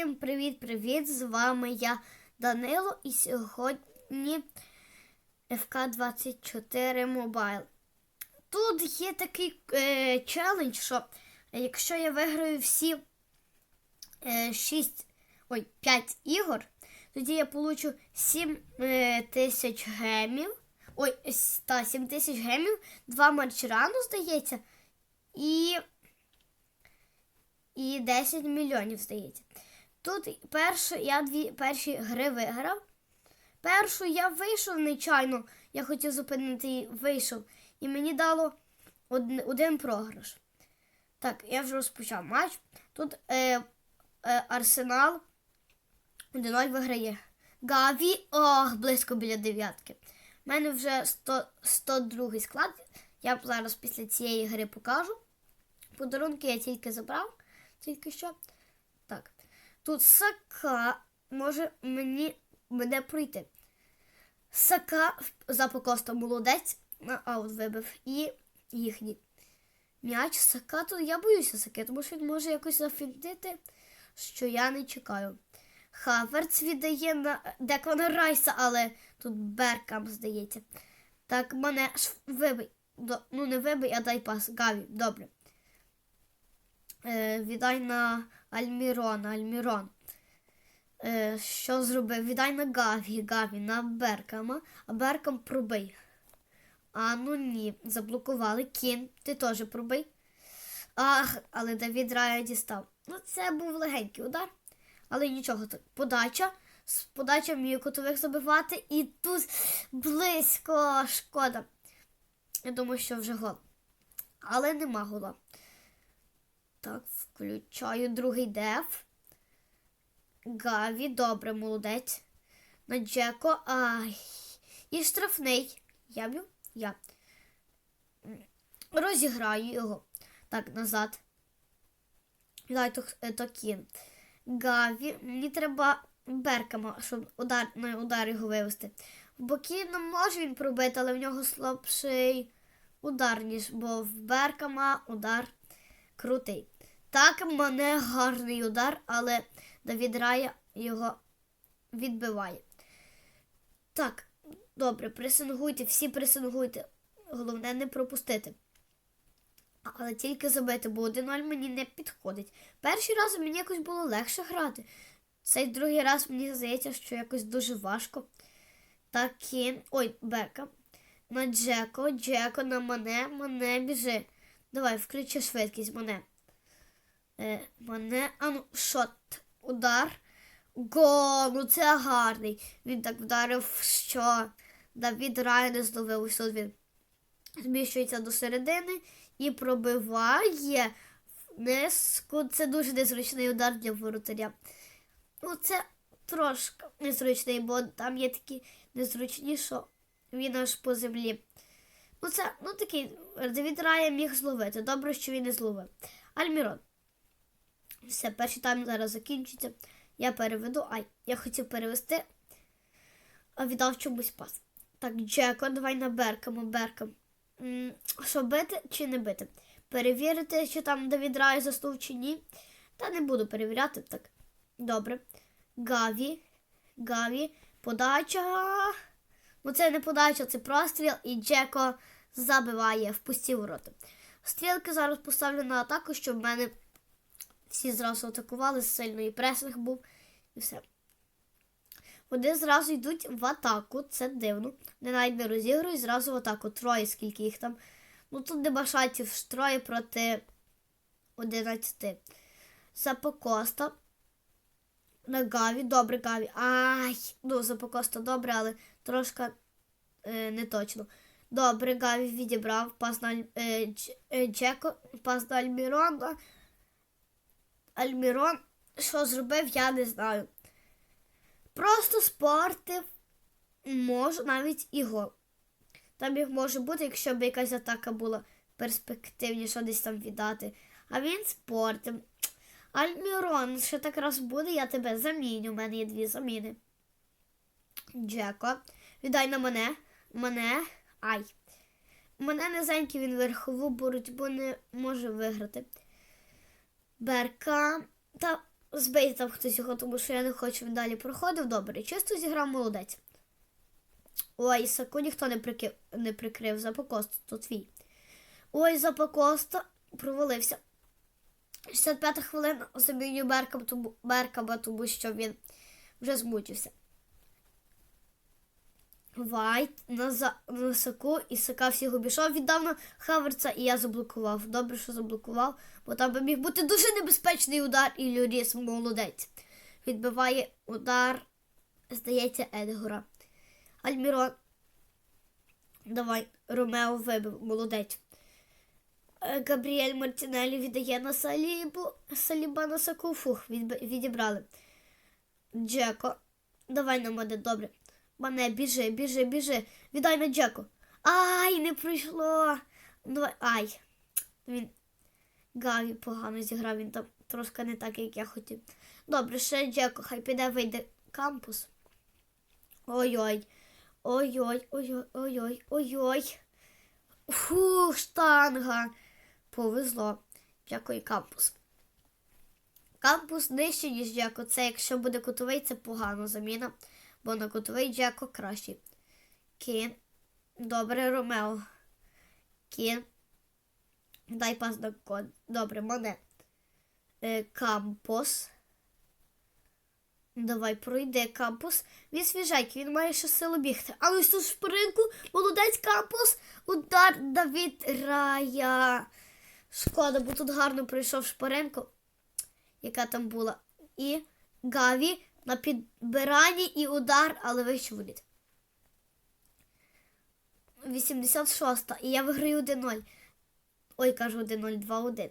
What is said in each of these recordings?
Всім привіт-привіт! З вами я Данило і сьогодні FK24 Mobile. Тут є такий е, челендж, що якщо я виграю всі е, 6, ой, 5 ігор, тоді я получу 7 е, тисяч гемів. Ой, та, 7 тисяч гемів, 2 марчерану, здається, і і 10 мільйонів, здається. Тут першу, я дві перші гри виграв. Першу я вийшов нечайно, я хотів зупинити її, вийшов. І мені дало один, один програш. Так, я вже розпочав матч. Тут е, е, Арсенал 1-0 виграє. Гаві, ох, близько біля дев'ятки. У мене вже 100, 102 склад. Я зараз після цієї гри покажу. Подарунки я тільки забрав, тільки що. Тут Сака може мені мене пройти. Сака за покостом молодець на аут вибив. І їхній м'яч Сака. Тут я боюся Саки, тому що він може якось зафінтити, що я не чекаю. Хаверц віддає на Декона Райса, але тут Беркам здається. Так, мене ж вибий. До, ну не вибий, а дай пас. Гаві, добре. Е, віддай на Альмірона, Альмірон. Е, що зробив? Віддай на Гаві, Гаві, на Беркама, а Беркам пробий. А ну ні, заблокували. Кін, ти теж пробий. Ах, але Давід Рая дістав. Ну, це був легенький удар. Але нічого так. Подача. З подача вмію кутових забивати. І тут близько шкода. Я думаю, що вже гол. Але нема гола. Так, включаю другий деф. Гаві, добре, молодець. На Джеко. Ай. І штрафний. Я б'ю? Я. Розіграю його. Так, назад. Е, то кін. Гаві. Мені треба Беркама, щоб удар, на удар його вивести. В боки не може він пробити, але в нього слабший удар, ніж, бо в Беркама удар крутий. Так, мене гарний удар, але Давід Рая його відбиває. Так, добре, пресингуйте, всі пресингуйте. Головне не пропустити. Але тільки забити, бо 1-0 мені не підходить. Перший раз мені якось було легше грати. Цей другий раз мені здається, що якось дуже важко. Так, Кін. Ой, Бека. На Джеко, Джеко на мене, мене біжи. Давай, включи швидкість мене. Е, мене. А ну, шот. Удар. Гол, ну це гарний. Він так вдарив, що Давід Рай не зловив. Ось тут він зміщується до середини і пробиває низку. Це дуже незручний удар для воротаря. Ну, це трошки незручний, бо там є такі незручні, що він аж по землі. Ну, це ну такий Давід Рая міг зловити. Добре, що він не зловив. Альмірон. Все, перший тайм зараз закінчиться. Я переведу. Ай, я хотів перевести, а віддав чомусь пас. Так, Джеко, давай на Беркаму, Беркам. Що бити чи не бити? Перевірити, що там Давід Рай заснув чи ні. Та не буду перевіряти. Так. Добре. Гаві. Гаві. Подача. Ну це не подача, це простріл. І Джеко забиває в пусті ворота. Стрілки зараз поставлю на атаку, щоб в мене всі зразу атакували, сильний пресинг був і все. Вони зразу йдуть в атаку, це дивно. Не навіть не розігрують, зразу в атаку. Троє, скільки їх там. Ну тут дебашатів троє проти 11. Запокоста. На Гаві, добре Гаві. Ай, ну Запокоста добре, але трошки е, не точно. Добре, Гаві відібрав пас на е, е, Джеко, пас на Альмірона. Альмірон, що зробив, я не знаю. Просто спортив, може навіть і гол. Там їх може бути, якщо б якась атака була перспективніша десь там віддати. А він спортив. Альмірон, ще так раз буде, я тебе заміню. У мене є дві заміни. Джеко, віддай на мене. Мене. Ай. Мене низенький він верхову боротьбу не може виграти. Берка. Та там хтось його, тому що я не хочу він далі проходив. Добре, чисто зіграв молодець. Ой, Саку ніхто не, прикив, не прикрив Запокоста, то твій. Ой, Запокоста провалився. 65 хвилина тому, Беркаба, тому що він вже змучився. Вайт на, за, на Саку і Сака всіх обійшов. Віддав на Хаверца і я заблокував. Добре, що заблокував, бо там би міг бути дуже небезпечний удар і Люріс молодець. Відбиває удар, здається, Едгора. Альмірон. Давай, Ромео вибив, молодець. Е, Габріель Мартінелі віддає на Салібу. Саліба на Саку. Фух, відібрали. Джеко. Давай на мене, добре. Мане, біжи, біжи, біжи. Віддай на Джеко. Ай, не пройшло. Давай. Ай. Він Гаві погано зіграв, він там трошки не так, як я хотів. Добре, ще Джеко, хай піде вийде кампус. Ой-ой. Ой-ой, ой-ой, ой-ой. Фух, штанга. Повезло. Дякую, кампус. Кампус нижче, ніж Джеко. Це якщо буде кутовий, це погана заміна. Бо на кутовий Джеко кращий. Кін. Добре, Ромео. Кін. Дай пас на код. Добре, мене. Е, кампус. Давай, пройде кампус. Він свіжайкий, він має ще силу бігти. А ось тут шпринку, молодець кампус. Удар Давід Рая. Шкода, бо тут гарно пройшов шпаренко, яка там була. І Гаві на підбиранні і удар, але вище виліт. 86 і я виграю 1-0. Ой, кажу 1-0, 2-1.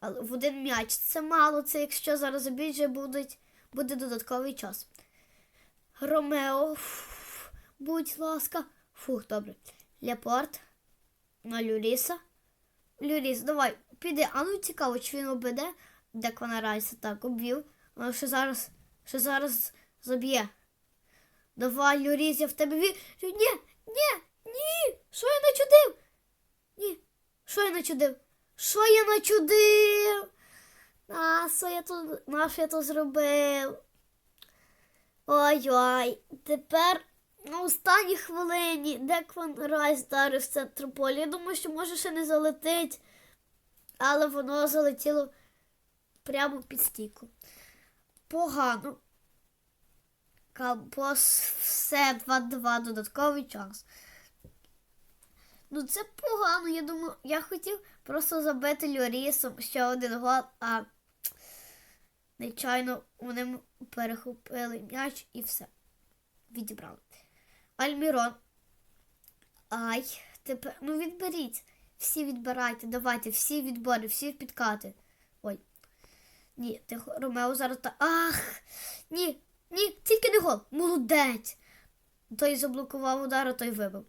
Але в один м'яч це мало, це якщо зараз забіже будуть, буде додатковий час. Ромео, фу, будь ласка. Фух, добре. Лепорт на Люріса. Люріс, давай, піди. А ну цікаво, чи він обеде, вона Райса так обвів. Але ще зараз, ще зараз заб'є. Давай, Люріс, я в тебе ві. Ні, ні, ні. Що я начудив? Ні. Що я начудив? Що я начудив? А, що я тут, на що я то зробив? Ой-ой, тепер на останній хвилині Декван Райс вдарив в центр поля. Я думаю, що може ще не залетить, але воно залетіло прямо під стійку. Погано. Кампос все 2-2 додатковий час. Ну це погано. Я думаю, я хотів просто забити Льорісом ще один гол, а нечайно вони перехопили м'яч і все. Відібрали. Альмірон. Ай, тепер. Ну відберіть. Всі відбирайте, давайте, всі відбори, всі підкати. Ні, тихо, Ромео зараз та. Ах! Ні, ні, тільки не гол. Молодець. Той заблокував удар, а той вибив.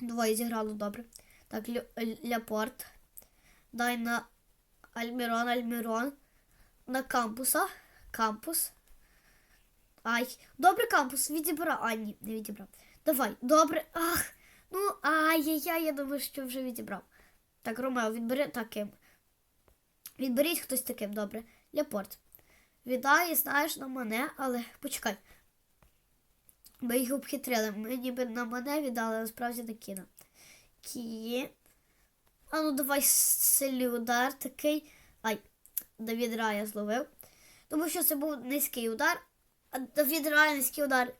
Двоє зіграло добре. Так, Лю... Ляпорт. Дай на Альмірон, Альмірон. На кампуса. Кампус. Ай. Добре, кампус. Відібрав. А, ні, не відібрав. Давай, добре. Ах. Ну, ай-яй-яй, я думаю, що вже відібрав. Так, Ромео, відбери таким. Відберіть хтось таким, добре. Ляпорт. Віддай, знаєш, на мене, але почекай. Ми їх обхитрили. Ми ніби на мене віддали, а насправді на кіна. Кі. А ну давай сильний удар такий. Ай, Давід Рая зловив. Тому що це був низький удар, а Давід Рая низький удар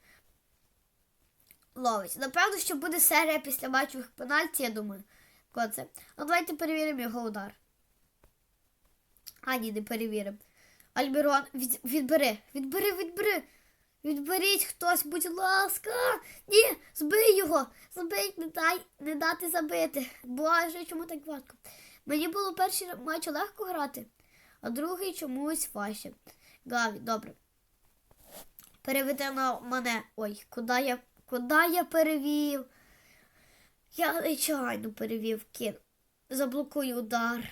ловить. Напевно, що буде серія після матчових пенальті, я думаю. Коце. Ну давайте перевіримо його удар. А, ні, не перевіримо. Альберон, від, відбери, відбери, відбери. Відберіть хтось, будь ласка. Ні, збий його. Збий, не дай, не дати забити. Боже, чому так важко? Мені було перший матч легко грати, а другий чомусь важче. Гаві, добре. Переведи на мене. Ой, куди я, куди я перевів? Я нечайно перевів кін. Заблокую удар.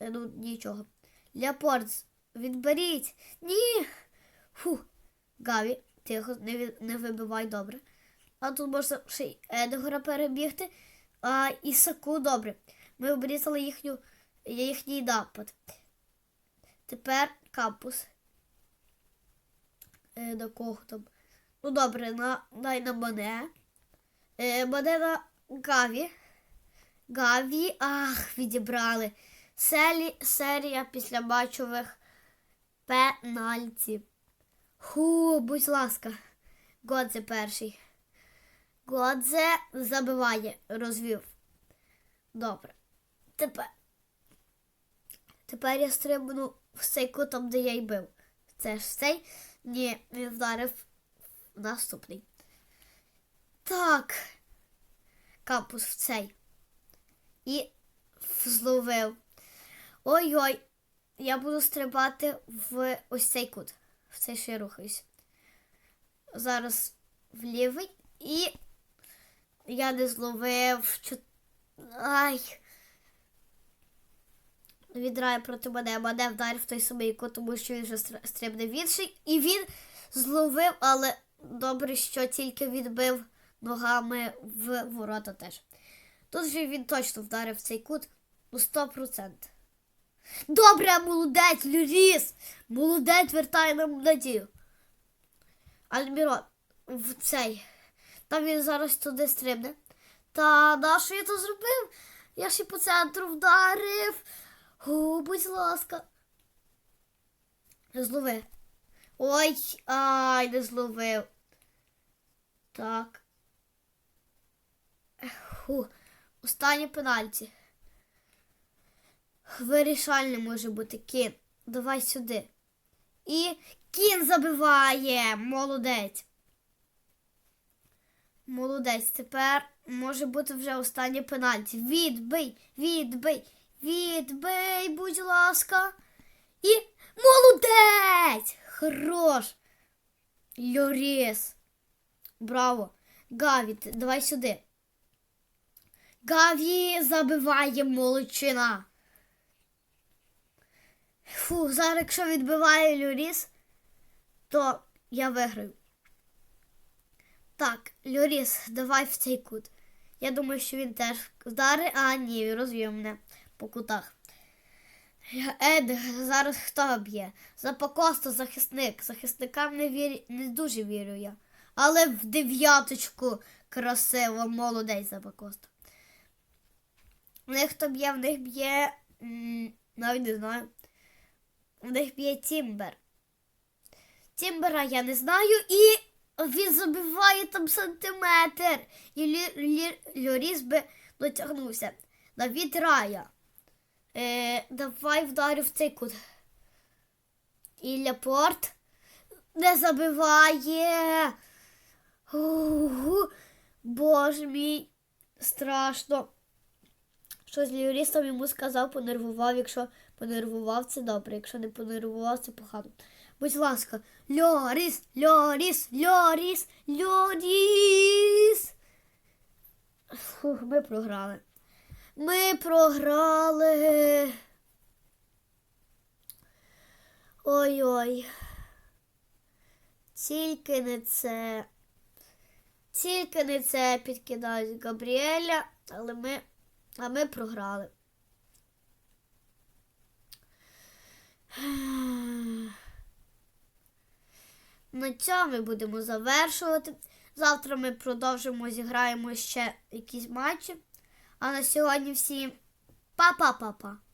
Е, Ну, нічого. Ляпорт, відберіть. Ні. Фу. Гаві, тихо, не, від- не вибивай добре. А тут можна ще й Едгора перебігти. А і добре. Ми обрізали їхню, їхній напад. Тепер кампус. Е, на кого там? Ну добре, на, дай на мене. Е, мене на Гаві. Гаві. Ах, відібрали. Селі, серія після матчових пенальті. Ху, будь ласка. Годзе перший. Годзе забиває, розвів. Добре. Тепер. Тепер я стрибну в цей кут, там, де я й бив. Це ж цей. Ні, він вдарив наступний. Так. Кампус в цей. І зловив. Ой-ой. Я буду стрибати в ось цей кут. В цей ще я рухаюсь. Зараз в лівий і я не зловив. Чо- Ай. Відрає проти мене, мене вдарив той самий кут, тому що він вже стр- стрибне в інший. І він зловив, але добре, що тільки відбив ногами в ворота теж. Тут же він точно вдарив цей кут ну 100%. Добре, молодець, Люріс! Молодець вертає нам надію. Альмірон, в цей. Там він зараз туди стрибне. Та на що я то зробив? Я і по центру вдарив. О, будь ласка. Не зловив. Ой, ай, не зловив. Так. Фу. Останнє пенальті. Вирішальне може бути кін. Давай сюди. І кін забиває. Молодець. Молодець. Тепер може бути вже останнє пенальті. Відбий, відбий, відбий, будь ласка. І молодець! Хорош! Льоріс. Браво. Гаві, давай сюди. Гаві забиває молодчина. Фу, зараз якщо відбиває Люріс, то я виграю. Так, Люріс, давай в цей кут. Я думаю, що він теж вдари, а ні, розвів мене по кутах. Ед, зараз хто б'є? Запокосто захисник. Захисникам не, вір... не дуже вірю я. Але в дев'яточку красиво, молодець Запокосто. В них хто б'є, в них б'є. Навіть не знаю. В них б'є Тімбер. Тімбера я не знаю і він забиває там сантиметр. І Льоріс би дотягнувся. Давід Рая. Е, давай вдарю в цей кут. І Ляпорт не забиває. Угу. Боже мій, страшно. Щось Ліорістом йому сказав, понервував. Якщо понервував, це добре. Якщо не понервував, це погано. Будь ласка, Льоріс, Льоріс, Льоріс, Льоріс. Ми програли. Ми програли. Ой-ой. Тільки не це. Тільки не це підкидають Габріеля, але ми, а ми програли. На цьому ми будемо завершувати. Завтра ми продовжимо, зіграємо ще якісь матчі. А на сьогодні всім па-па-па-па.